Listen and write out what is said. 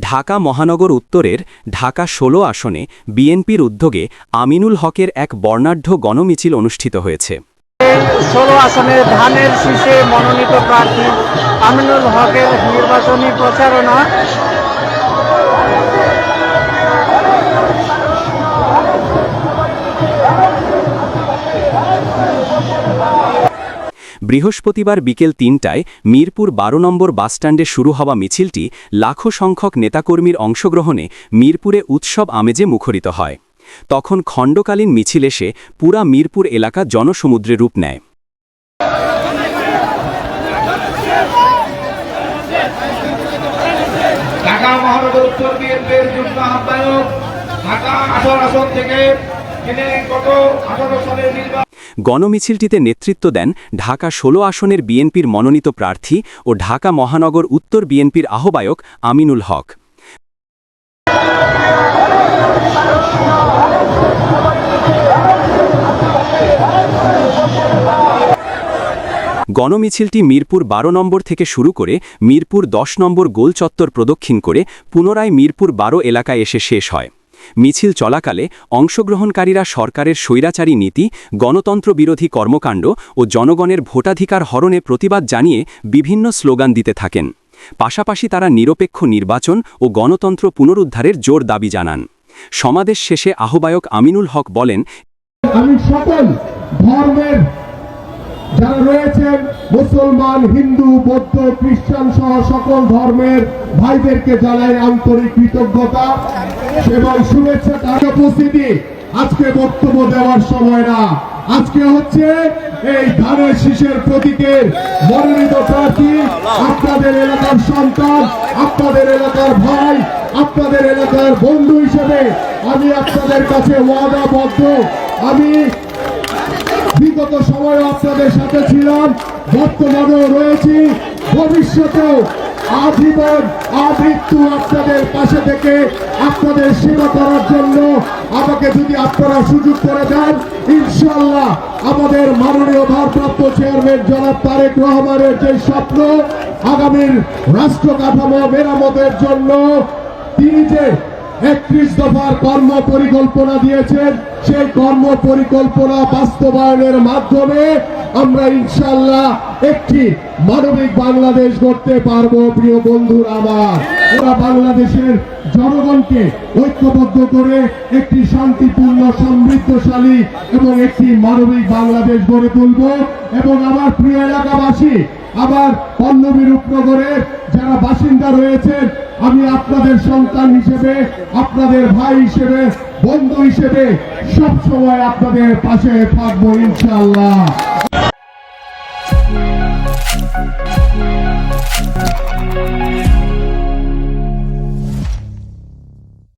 ঢাকা মহানগর উত্তরের ঢাকা ষোলো আসনে বিএনপির উদ্যোগে আমিনুল হকের এক বর্ণাঢ্য গণমিছিল অনুষ্ঠিত হয়েছে। ষোলো আসনে ধানের শীষে মনোনীত প্রার্থী আমিনুল হকের নির্বাচনী প্রচারণা বৃহস্পতিবার বিকেল তিনটায় মিরপুর বারো নম্বর বাসস্ট্যান্ডে শুরু হওয়া মিছিলটি লাখো সংখ্যক নেতাকর্মীর অংশগ্রহণে মিরপুরে উৎসব আমেজে মুখরিত হয়। তখন খণ্ডকালীন মিছিল এসে পুরা মিরপুর এলাকা জনসমুদ্রে রূপ নেয়। ঢাকা আসন থেকে আঠারো সালের নির্বাচন গণমিছিলটিতে নেতৃত্ব দেন ঢাকা ষোলো আসনের বিএনপির মনোনীত প্রার্থী ও ঢাকা মহানগর উত্তর বিএনপির আহ্বায়ক আমিনুল হক। গণমিছিলটি মিরপুর বারো নম্বর থেকে শুরু করে মিরপুর দশ নম্বর গোল চত্বর প্রদক্ষিণ করে পুনরায় মিরপুর বারো এলাকায় এসে শেষ হয়। মিছিল চলাকালে অংশগ্রহণকারীরা সরকারের স্বৈরাচারী নীতি, গণতন্ত্র বিরোধী কর্মকাণ্ড ও জনগণের ভোটাধিকার হরণে প্রতিবাদ জানিয়ে বিভিন্ন স্লোগান দিতে থাকেন। পাশাপাশি তারা নিরপেক্ষ নির্বাচন ও গণতন্ত্র পুনরুদ্ধারের জোর দাবি জানান। সমাবেশ শেষে আহ্বায়ক আমিনুল হক বলেন যারা রয়েছেন, মুসলমান, হিন্দু, বৌদ্ধ, খ্রিস্টান সহ সকল ধর্মের ভাইদেরকে জানাই আন্তরিক কৃতজ্ঞতা। এবং শুভেচ্ছা, তার উপস্থিতি আজকে বক্তব্য দেওয়ার সময় না। আজকে হচ্ছে এই ধানের শীষের প্রতীকের মনোনীত প্রার্থী, আপনাদের এলাকার সন্তান, আপনাদের এলাকার ভাই, আপনাদের এলাকার বন্ধু হিসেবে আমি আপনাদের কাছে ওয়াদাবদ্ধ। আমি বিগত সময় আপনাদের সাথে ছিলাম, বর্তমানেও রয়েছি, ভবিষ্যতেও আজীবন আমৃত্যু আপনাদের পাশে থেকে আপনাদের সেবা করার জন্য আমাকে যদি আপনারা সুযোগ করে দেন ইনশাল্লাহ আমাদের মাননীয় ভারপ্রাপ্ত চেয়ারম্যান জনাব তারেক রহমানের যে স্বপ্ন, আগামীর রাষ্ট্র কাঠামো মেরামতের জন্য তিনি যে একত্রিশ দফার কর্ম পরিকল্পনা দিয়েছেন। সেই কর্ম পরিকল্পনা বাস্তবায়নের মাধ্যমে আমরা ইনশাল্লাহ একটি মানবিক বাংলাদেশ গড়তে পারব, প্রিয় বন্ধুরা আমার। ওরা বাংলাদেশের জনগণকে ঐক্যবদ্ধ করে একটি শান্তিপূর্ণ, সমৃদ্ধশালী এবং একটি মানবিক বাংলাদেশ গড়ে তুলব। এবং আমার প্রিয় এলাকাবাসী আবার পল্লবী রূপনগরের যারা বাসিন্দা রয়েছেন আমি আপনাদের সন্তান হিসেবে, আপনাদের ভাই হিসেবে, বন্ধু হিসেবে সব সময় আপনাদের পাশে থাকব ইনশাআল্লাহ।